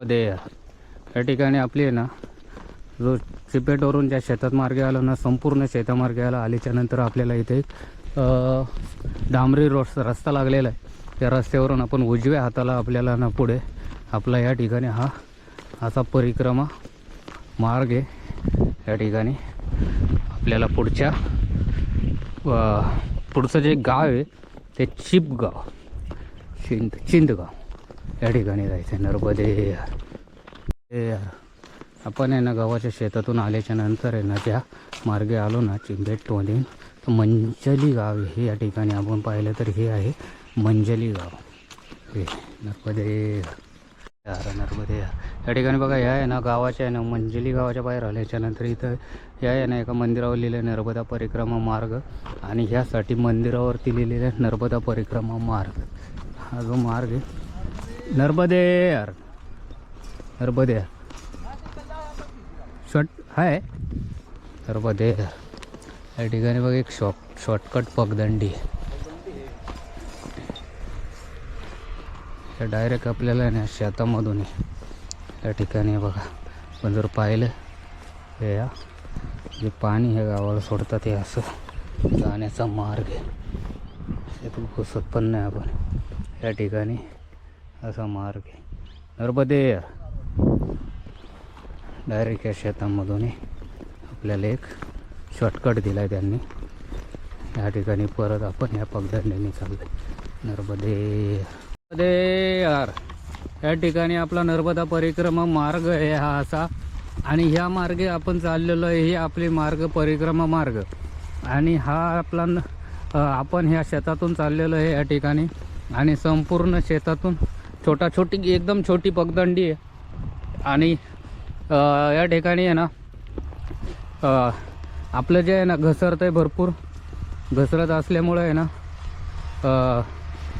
मध्ये या ठिकाणी आपली आहे ना जो चिपेटवरून ज्या शेतात मार्गे आला ना संपूर्ण शेतामार्गे आला आल्याच्यानंतर आपल्याला इथे डांबरी रोड रस्ता लागलेला आहे. त्या रस्त्यावरून आपण उजव्या हाताला आपल्याला ना पुढे आपला या ठिकाणी हा असा परिक्रमा मार्ग आहे. या ठिकाणी आपल्याला पुढच्या पुढचं जे गाव आहे ते चिपगाव. चिंद चिंदगाव. या ठिकाणी जायचं आहे नर्मदे हे यार आपण आहे ना गावाच्या शेतातून आल्याच्यानंतर आहे ना त्या मार्गे आलो ना चिंबेटमध्ये तर मंजली गाव हे या ठिकाणी आपण पाहिलं तर हे आहे मंजली गाव. हे नर्मदे यार नर्मदे यार या ठिकाणी बघा या आहे ना गावाच्या आहे ना मंजली गावाच्या बाहेर आल्याच्यानंतर इथं या आहे ना एका मंदिरावर लिहिलं आहे नर्मदा परिक्रमा मार्ग. आणि ह्यासाठी मंदिरावरती लिहिलेलं आहे नर्मदा परिक्रमा मार्ग. हा जो मार्ग आहे नर्मदे यार नर्मदे यार शॉर्ट आहे नर्मदे यार या ठिकाणी बघ एक शॉर्ट शॉर्टकट पगदंडी. आहे डायरेक्ट आपल्याला ना शेतामधून आहे. या ठिकाणी बघा. पण जर पाहिलं हे या. जे पाणी हे गावाला सोडतात हे असं जाण्याचा मार्ग आहे. शेतून घुसत पण नाही आपण. या ठिकाणी असा मार्ग आहे. नर्मदेर डायरेक्ट या शेतामधून आपल्याला एक शॉर्टकट दिला आहे त्यांनी. या ठिकाणी परत आपण या पगदंड्याने चाललो नर्मदे नर्मदे यार या ठिकाणी आपला नर्मदा परिक्रमा मार्ग आहे हा असा. आणि ह्या मार्गे आपण चाललेलो आहे ही आपली मार्ग परिक्रमा मार्ग. आणि हा आपला न- आपण ह्या शेतातून चाललेलो आहे या ठिकाणी. आणि संपूर्ण शेतातून छोटा छोटी एकदम छोटी पगदंडी आहे. आणि या ठिकाणी आहे ना आपलं जे आहे ना घसरतं आहे भरपूर. घसरत असल्यामुळं आहे ना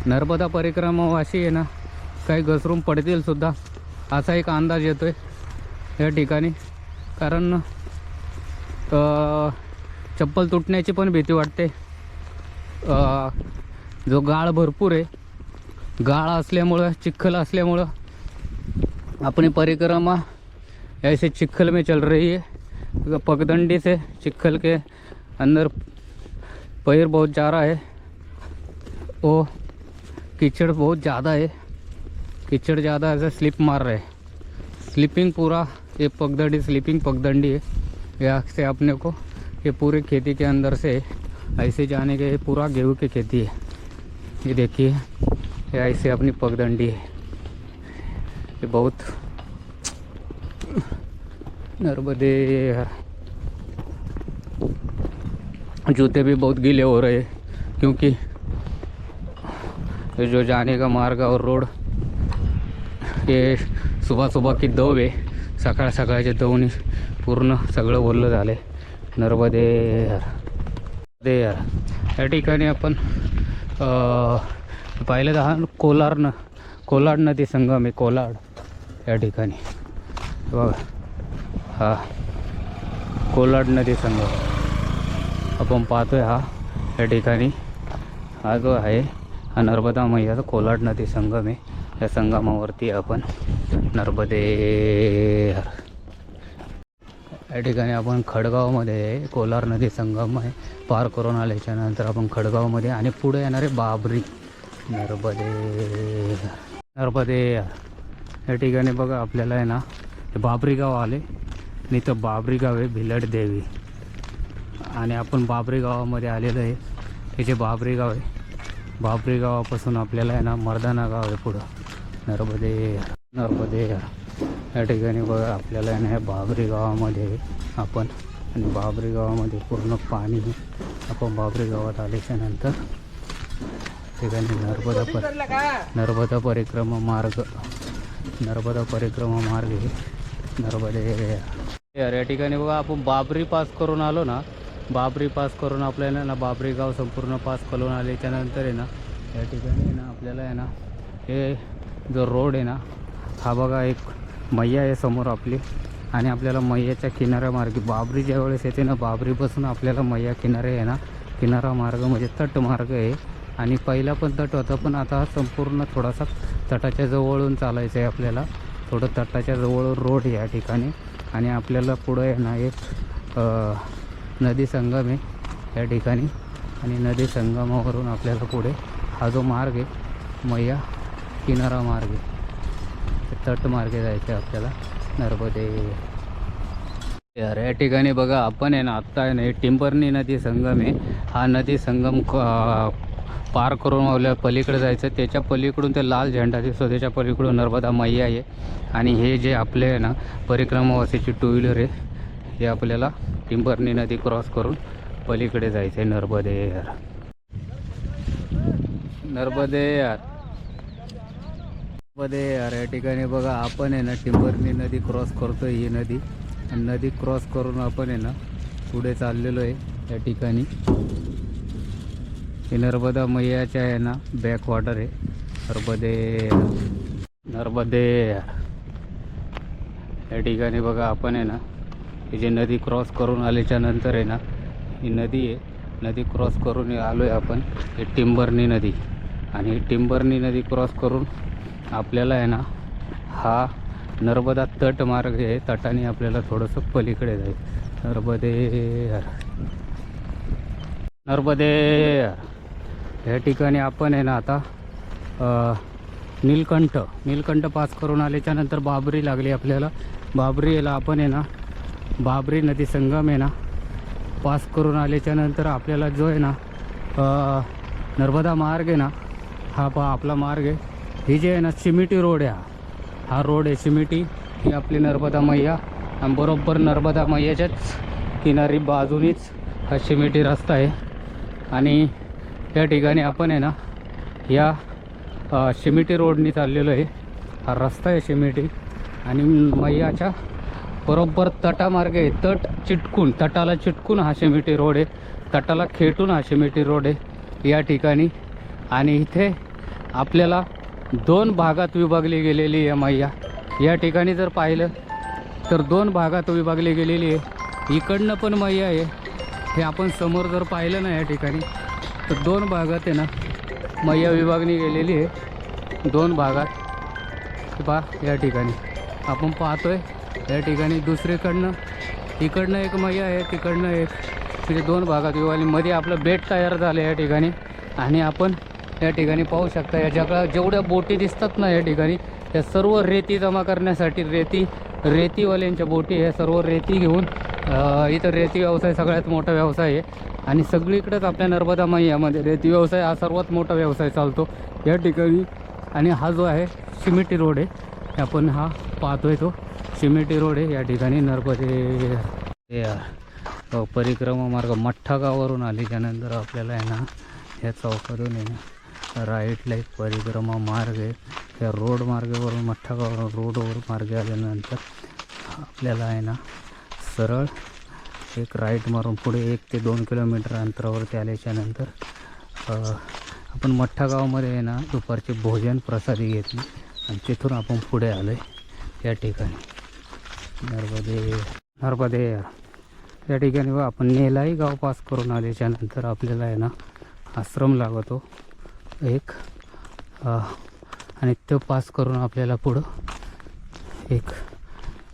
नर्मदा परिक्रमावाशी आहे ना काही घसरून पडतील सुद्धा असा एक अंदाज येतो आहे या ठिकाणी. कारण चप्पल तुटण्याची पण भीती वाटते. जो गाळ भरपूर आहे गाळ असल्यामुळं चिखल असल्यामुळं अपनी परिक्रमा ऐसे चिखल में चल रही है। पगडंडी से चिखल के अंदर पैर बहुत जा रहा है वो कीचड़ बहुत ज़्यादा है। कीचड़ ज़्यादा ऐसे स्लिप मार रहे हैं। स्लिपिंग पूरा ये पगदंडी स्लिपिंग पगदंडी है। यहाँ से अपने को ये पूरे खेती के अंदर से ऐसे जाने के पूरा गेहूँ की खेती है। ये देखिए। ये ऐसे अपनी पगडंडी है ये बहुत नर्मदे जूते भी बहुत गीले हो रहे हैं क्योंकि ये जो जाने का मार्ग और रोड ये सुबह सुबह की दव आहे सकाळ सकाळच्या दवनी पूर्ण सगळं ओरलं झालं आहे नर्मदे यार. या ठिकाणी आपण पाहिलं तर हा कोलार न कोलाड नदी संगम आहे कोलाड या ठिकाणी. बघा. हा. कोलाड नदी संगम. आपण पाहतोय हा या ठिकाणी. हा जो आहे हा नर्मदा मैयाचा कोलाड नदी संगम आहे. या संगमावरती आपण नर्मदे या ठिकाणी आपण खडगावमध्ये आहे कोलार नदी संगम आहे. पार करून आल्याच्यानंतर आपण खडगावमध्ये आणि पुढे येणारे बाबरी. नर्मदे. नर्मदे. या ठिकाणी बघा आपल्याला आहे ना हे बाबरी गाव आले. आणि इथं बाबरी गाव आहे भिलट देवी. आणि आपण बाबरी गावामध्ये आलेलो आहे. हे जे बाबरी गाव आहे बाबरी गावापासून आपल्याला आहे ना मर्दाना गाव आहे पुढं. नर्मदे नर्मदे. या ठिकाणी बघा आपल्याला आहे ना ह्या बाबरी गावामध्ये आपण आणि बाबरी गावामध्ये पूर्ण पाणी आपण बाबरी गावात आल्याच्यानंतर ठिकाणी नर्मदा पर नर्मदा परिक्रमा मार्ग. नर्मदा परिक्रमा मार्ग आहे एरिया यार या ठिकाणी बघा आपण बाबरी पास करून आलो ना बाबरी पास करून आपल्याला ना बाबरी गाव संपूर्ण पास करून आल्याच्या आहे ना या ठिकाणी ना आपल्याला आहे ना हे जो रोड आहे ना हा बघा एक मैया आहे समोर आपली. आणि आपल्याला मैयाच्या किनाऱ्यामार्गी बाबरी ज्या वेळेस येते ना बाबरीपासून आपल्याला मैया किनारे आहे ना किनारा मार्ग म्हणजे तट मार्ग आहे. आणि पहिला पण तट होता पण आता हा संपूर्ण थोडासा तटाच्या जवळून चालायचं आहे आपल्याला. थोडं तटाच्या जवळ रोड या ठिकाणी. आणि आपल्याला पुढं आहे ना एक नदी संगम आहे या ठिकाणी. आणि नदी संगमावरून आपल्याला पुढे हा जो मार्ग आहे मैया किनारा मार्ग आहे. तट मार्गे जायचं आहे आपल्याला. नर्मदे. यार या ठिकाणी बघा आपण आहे ना आत्ता आहे ना हे नदी संगम आहे. हा नदी संगम क- पार करून आपल्या पलीकडे जायचं. त्याच्या पलीकडून ते लाल झेंडा दिसतो. त्याच्या पलीकडून नर्मदा मैया आहे. आणि हे जे आपले आहे ना परिक्रमावासीची टू व्हीलर आहे हे आपल्याला टिंबर्नी नदी क्रॉस करून पलीकडे जायचं आहे नर्मदे यार नर्मदे यार नर्मदे यार या ठिकाणी बघा आपण आहे ना टिंबर्नी नदी क्रॉस करतो ही नदी. आणि नदी क्रॉस करून आपण आहे ना पुढे चाललेलो आहे या ठिकाणी. हे नर्मदा मैयाच्या आहे ना बॅक वॉटर आहे नर्मदे. नर्मदे. या ठिकाणी बघा आपण आहे ना ही जी नदी क्रॉस करून आल्याच्यानंतर आहे ना ही नदी आहे. नदी क्रॉस करून आलो आहे आपण ही टिंबरनी नदी. आणि ही टिंबरनी नदी क्रॉस करून आपल्याला आहे ना हा नर्मदा तट मार्ग आहे तटाने आपल्याला थोडंसं पलीकडे जाईल. नर्मदे. नर्मदे. या ठिकाणी आपण आहे ना आता नीलकंठ नीलकंठ पास करून आल्याच्यानंतर बाबरी लागली आपल्याला. बाबरी याला आपण आहे ना बाबरी नदी संगम आहे ना पास करून आल्याच्यानंतर आपल्याला जो आहे ना नर्मदा मार्ग आहे ना हा पहा आपला मार्ग आहे. ही जे आहे ना चिमिटी रोड आहे हा. हा रोड आहे चिमिटी ही आपली नर्मदा मैया. आणि बरोबर नर्मदा मैयाच्याच किनारी बाजूनीच हा चिमिटी रस्ता आहे. आणि या ठिकाणी आपण आहे ना या शिमिटी रोडनी चाललेलो आहे. हा रस्ता आहे शिमिटी. आणि मैयाच्या बरोबर तटामार्गे आहे. तट चिटकून तटाला चिटकून हा शिमिटी रोड आहे. तटाला खेटून हा शिमिटी रोड आहे या ठिकाणी. आणि इथे आपल्याला दोन भागात विभागली गेलेली आहे मैया. या ठिकाणी जर पाहिलं तर दोन भागात विभागली गेलेली आहे. इकडनं पण मैया आहे. हे आपण समोर जर पाहिलं ना या ठिकाणी तर दोन भागात आहे ना मैया विभागणी गेलेली आहे. दोन भागात. पहा या ठिकाणी. आपण पाहतोय या ठिकाणी दुसरीकडनं इकडनं एक मैया आहे तिकडनं एक. म्हणजे दोन भागात विभागली मध्ये आपलं बेट तयार झालं या ठिकाणी. आणि आपण या ठिकाणी पाहू शकता या जगा जेवढ्या बोटी दिसतात ना या ठिकाणी त्या सर्व रेती जमा करण्यासाठी रेती रेतीवाल्यांच्या बोटी ह्या सर्व रेती घेऊन इथं रेती व्यवसाय सगळ्यात मोठा व्यवसाय आहे. आणि सगळीकडेच आपल्या नर्मदा मैयामध्ये रेती व्यवसाय हा सर्वात मोठा व्यवसाय चालतो. या ठिकाणी आणि हा जो आहे सिमेटी रोड आहे. आपण हा पाहतोय तो. सिमेटी रोड आहे. या ठिकाणी नर्मदे परिक्रमा मार्ग मठ्ठा गावावरून आल्याच्यानंतर आपल्याला आहे ना या चौकातून आहे ना राईटला एक परिक्रमा मार्ग आहे. त्या रोड मार्गावरून मठ्ठा गावावरून रोडवर मार्ग आल्यानंतर आपल्याला आहे ना सरळ. एक राईट मारून पुढे एक ते दोन किलोमीटर अंतरावरती आल्याच्यानंतर आपण मठ्ठा गावामध्ये आहे ना दुपारचे भोजन प्रसादी घेतली आणि तिथून आपण पुढे आलो आहे या ठिकाणी. नर्मदे नर्मदे. या ठिकाणी व आपण नेलाई गाव पास करून आल्याच्यानंतर आपल्याला आहे ना आश्रम लागतो. एक आणि तो पास करून आपल्याला पुढं एक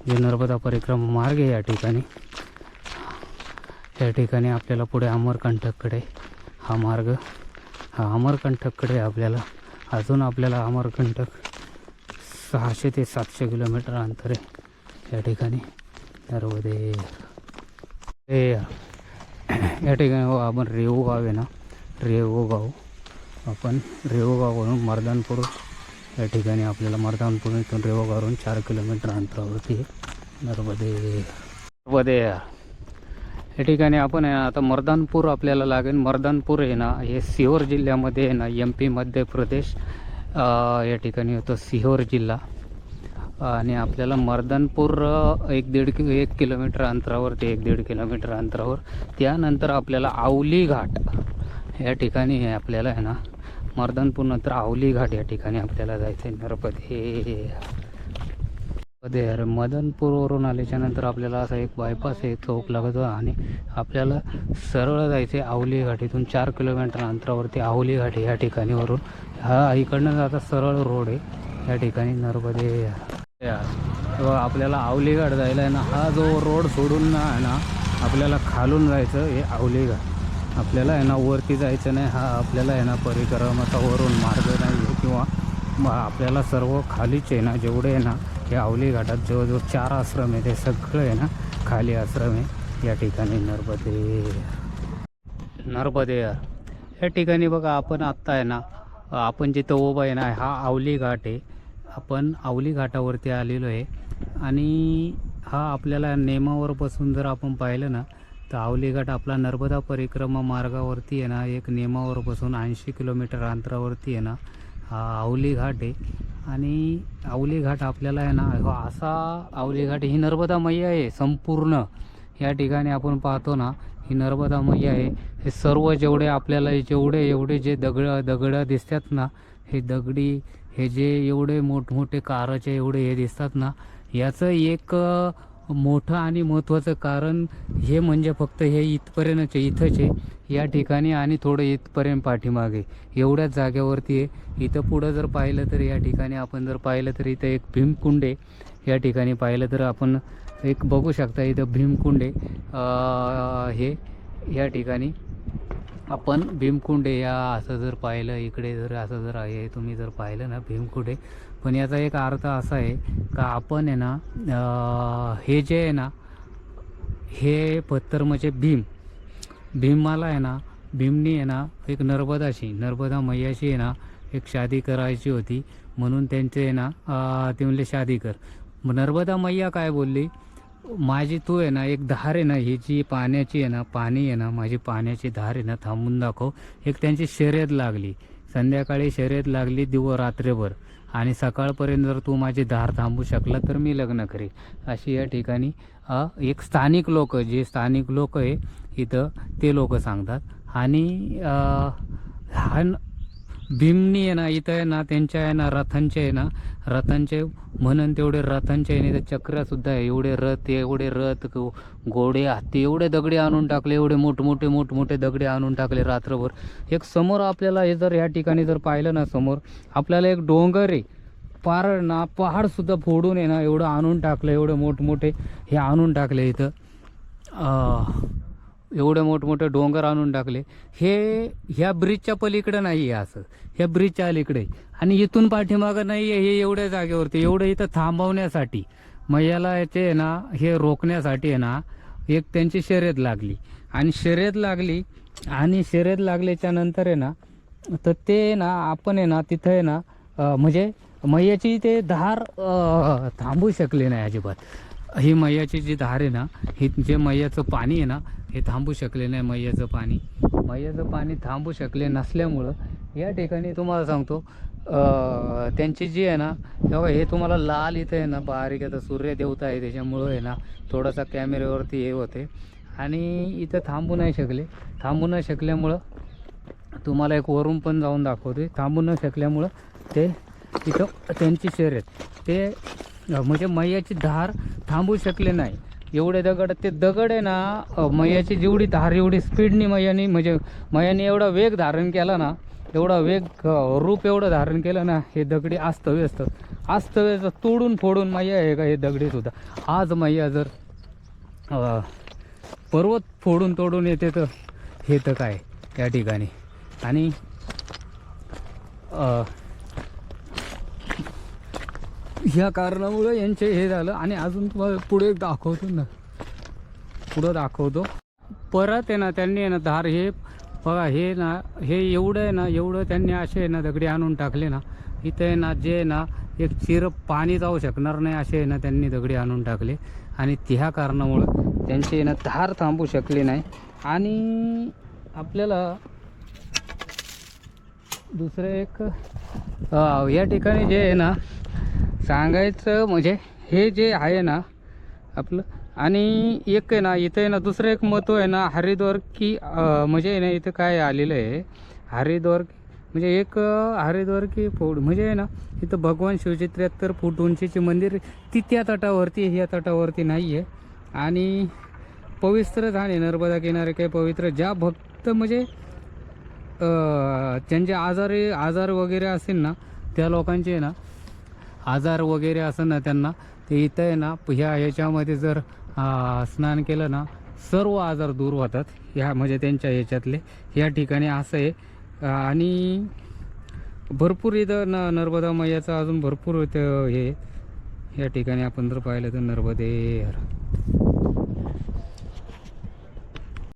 जे नर्मदा परिक्रमा मार्ग आहे या ठिकाणी. या ठिकाणी आपल्याला पुढे अमरकंटककडे हा मार्ग हा अमरकंटककडे आपल्याला अजून आपल्याला अमरकंटक सहाशे ते सातशे किलोमीटर अंतर आहे या ठिकाणी नर्मदे. या ठिकाणी हो, आपण रेऊ गाव आहे ना रेऊ गाव आपण रेऊ गाववरून मर्दानपूर या ठिकाणी आपल्याला मर्दानपूर इथून रेवू गावावरून चार किलोमीटर अंतरावरती नर्मदे. नर्मदे. या ठिकाणी आपण आहे ना आता मर्दानपूर आपल्याला लागेल. मर्दानपूर आहे ना हे सिहोर जिल्ह्यामध्ये आहे ना एम पी मध्य प्रदेश या ठिकाणी होतो सिहोर जिल्हा. आणि आपल्याला मर्दानपूर एक दीड कि एक किलोमीटर अंतरावर ते एक दीड किलोमीटर अंतरावर. त्यानंतर आपल्याला आवली घाट या ठिकाणी हे आपल्याला आहे ना मर्दनपूर नंतर आवली घाट या ठिकाणी आपल्याला जायचं आहे नरपदे अरे मदनपूरवरून आल्याच्यानंतर आपल्याला असा एक बायपास आहे चौक लागत आणि आपल्याला सरळ जायचं आहे आवली घाट. इथून चार किलोमीटर अंतरावरती आवली घाट या ठिकाणी वरून हा इकडनं जाता सरळ रोड आहे. या ठिकाणी नर्मदे आपल्याला आवली आपल्याला आवलीघाट जायला आहे ना हा जो रोड सोडून ना आहे ना आपल्याला खालून जायचं हे आवलीघाट आपल्याला आहे ना वरती जायचं नाही. हा आपल्याला आहे ना परिक्रमाचा वरून मार्ग नाही आहे किंवा मग आपल्याला सर्व खालीच आहे ना जेवढे आहे ना हे आवली घाटात जवळजवळ चार आश्रम आहे ते सगळं आहे ना खाली आश्रम आहे. या ठिकाणी नर्मदे. नर्मदे. या ठिकाणी बघा आपण आत्ता आहे ना आपण जिथं उभं आहे ना हा आवली घाट आहे. आपण आवली घाटावरती आलेलो आहे. आणि हा आपल्याला नेमावर बसून जर आपण पाहिलं ना तर आवली घाट आपला नर्मदा परिक्रमा मार्गावरती आहे ना एक नेमावर बसून ऐंशी किलोमीटर अंतरावरती आहे ना हा आवली घाट आहे. आणि आवली घाट आपल्याला आहे ना हो, असा आवली घाट ही नर्मदा मैया आहे संपूर्ण. या ठिकाणी आपण पाहतो ना ही नर्मदा मैया आहे. हे सर्व जेवढे आपल्याला जेवढे एवढे जे दगड दगडं दिसतात ना हे दगडी हे जे एवढे मोठमोठे कारचे एवढे हे दिसतात ना याचं एक मोठं आणि महत्त्वाचं कारण हे म्हणजे फक्त हे इथपर्यंतच आहे, इथंच आहे या ठिकाणी आणि थोडं इथपर्यंत पाठीमागे. एवढ्याच जागेवरती आहे. इथं पुढं जर पाहिलं तर या ठिकाणी आपण जर पाहिलं तर इथं एक भीमकुंड आहे. या ठिकाणी पाहिलं तर आपण एक बघू शकता इथं भीमकुंड आहे. हे या ठिकाणी आपण भीमकुंड या असं जर पाहिलं इकडे जर असं जर आहे तुम्ही जर पाहिलं ना भीमकुंड पण याचा एक अर्थ असा आहे का आपण आहे ना हे जे आहे ना हे पत्थर म्हणजे भीम भीमाला आहे ना भीमनी आहे ना एक नर्मदाशी नर्मदा मैयाशी आहे ना एक शादी करायची होती म्हणून त्यांचे आहे ना ते म्हणले शादी कर नर्मदा मैया काय बोलली माझी तू आहे ना एक धार आहे ना ही जी पाण्याची आहे ना पाणी आहे ना माझी पाण्याची धार आहे ना थांबून दाखव एक त्यांची शर्यत लागली संध्याकाळी शर्यत लागली दिव रात्रभर आणि सकाळपर्यंत जर तू माझी धार थांबू शकला तर मी लग्न करेल अशी या ठिकाणी एक स्थानिक लोक जे स्थानिक लोक आहे इथं ते लोक सांगतात. आणि हा भीमनी आहे ना इथं आहे ना त्यांच्या आहे ना रथांचे आहे ना रथांचे म्हणून तेवढे रथांचे आहे ना इथं चक्रसुद्धा आहे. एवढे रथ एवढे रथ घोडे हत्ती एवढे दगडे आणून टाकले एवढे मोठमोठे मोठमोठे दगडे आणून टाकले रात्रभर. एक समोर आपल्याला हे जर या ठिकाणी जर पाहिलं ना समोर आपल्याला एक डोंगर आहे. पार ना पहाडसुद्धा फोडून आहे ना एवढं आणून टाकलं एवढे मोठमोठे हे आणून टाकले इथं. एवढे मोठमोठे डोंगर आणून टाकले. हे ह्या ब्रिजच्या पलीकडं नाही आहे असं. ह्या ब्रिजच्या अलीकडे आणि इथून पाठीमागं नाही आहे हे एवढ्या जागेवरती. एवढं इथं थांबवण्यासाठी. मैयाला याचे आहे ना हे रोखण्यासाठी आहे ना एक त्यांची शर्यत लागली. आणि शर्यत लागली आणि शर्यत लागल्याच्या नंतर आहे ना तर ते ना आपण आहे ना तिथं आहे ना म्हणजे मैयाची ते धार थांबू शकले नाही अजिबात. ही मैयाची जी धार आहे ना ही जे मैयाचं पाणी आहे ना हे थांबू शकले नाही मैयाचं पाणी. मैयाचं पाणी थांबू शकले नसल्यामुळं या ठिकाणी तुम्हाला सांगतो त्यांची जी आहे ना तेव्हा हे तुम्हाला लाल इथं आहे ना बारीक आता सूर्य देवता आहे त्याच्यामुळं आहे ना थोडासा कॅमेऱ्यावरती हे होते. आणि इथं थांबू नाही शकले. थांबू न शकल्यामुळं तुम्हाला एक वरून पण जाऊन दाखवते. थांबू न शकल्यामुळं ते तिथं त्यांची शर्यत ते म्हणजे मैयाची धार थांबू शकले नाही. एवढे दगड ते दगड आहे ना मैयाची जेवढी धार एवढी स्पीडनी मैयानी म्हणजे मैयाने एवढा वेग धारण केला ना एवढा वेग रूप एवढं धारण केलं ना हे दगडी अस्तव्यस्त. अस्तव्यस्त तोडून फोडून मैया आहे का हे दगडीसुद्धा आज मैया जर पर्वत फोडून तोडून येते तर हे तर काय या ठिकाणी. आणि ह्या कारणामुळं यांचे हे झालं. आणि अजून तुम्हाला पुढे एक दाखवतो ना. पुढं दाखवतो. परत आहे ना त्यांनी आहे ना धार हे बघा हे ना हे एवढं आहे ना एवढं त्यांनी असे आहे ना दगडी आणून टाकले ना. इथं आहे ना जे आहे ना एक चिर पाणी जाऊ शकणार नाही असे आहे ना त्यांनी दगडी आणून टाकले. आणि त्या कारणामुळं त्यांची आहे ना धार थांबू शकली नाही. आणि आपल्याला दुसरं एक या ठिकाणी जे आहे ना सांगायचं म्हणजे हे जे आहे ना आपलं आणि एक आहे ना इथं आहे ना दुसरं एक महत्त्व आहे ना हरिद्वार की म्हणजे आहे ना इथं काय आलेलं आहे हरिद्वार म्हणजे एक हरिद्वार की फोड म्हणजे आहे ना इथं भगवान शिवचे त्र्याहत्तर फूट उंचीचे मंदिर ती त्या तटावरती ह्या तटावरती नाही आहे. आणि पवित्र झाले नर्मदा किनारे काही पवित्र ज्या भक्त म्हणजे अं, ज्यांचे आजारी आजार वगैरे असेल ना त्या लोकांचे आहे ना आजार वगैरे असं ना त्यांना ते इथं आहे ना ह्या ह्याच्यामध्ये जर स्नान केलं ना सर्व आजार दूर होतात. ह्या म्हणजे त्यांच्या ह्याच्यातले. ह्या ठिकाणी असं आहे. आणि भरपूर इथं न नर्मदा मैयाचं अजून भरपूर इथं हे या ठिकाणी आपण जर पाहिलं तर नर्मदे